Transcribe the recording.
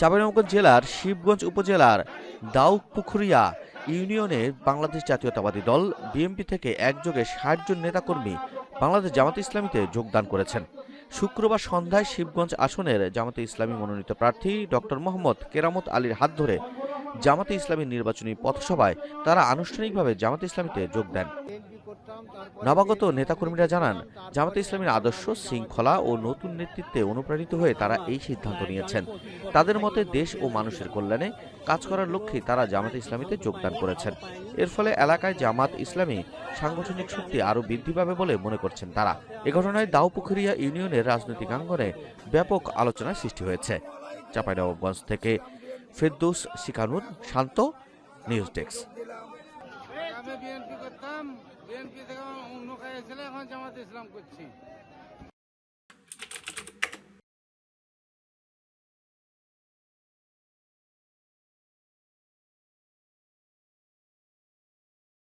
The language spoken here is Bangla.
চাঁপাইনবাবগঞ্জ জেলার শিবগঞ্জ উপজেলার দাউপুখুরিয়া ইউনিয়নে বাংলাদেশ জাতীয়তাবাদী দল বিএনপি থেকে একযোগে ষাট জন নেতাকর্মী বাংলাদেশ জামাত ইসলামীতে যোগদান করেছেন। শুক্রবার সন্ধ্যায় শিবগঞ্জ আসনের জামাতে ইসলামী মনোনীত প্রার্থী ডক্টর মোহাম্মদ কেরামত আলীর হাত ধরে জামাতে ইসলামীর নির্বাচনী পথসভায় তারা আনুষ্ঠানিকভাবে জামাতে ইসলামীতে যোগ দেন। নবাগত নেতাকর্মীরা জানান জামাতে ইসলামীর আদর্শ শৃঙ্খলা ও নতুন নেতৃত্বে অনুপ্রাণিত হয়ে তারা এই সিদ্ধান্ত নিয়েছেন। তাদের মতে দেশ ও মানুষের কল্যাণে কাজ করার লক্ষ্যে তারা জামাতে ইসলামীতে যোগদান করেছেন। এর ফলে এলাকায় জামাত ইসলামী সাংগঠনিক শক্তি আরও বৃদ্ধি পাবে বলে মনে করছেন তারা। এ ঘটনায় দাউপুখুরিয়া ইউনিয়নের রাজনৈতিক অঙ্গনে ব্যাপক আলোচনার সৃষ্টি হয়েছে। চাঁপাইনবাবগঞ্জ থেকে ফেরদৌস শিকানুর শান্ত নিউজ ডেস্ক। আগে বিএনপি করতাম বিএনপি থেকে অন্য খাই ছিল এখন জামাতে ইসলাম করছি।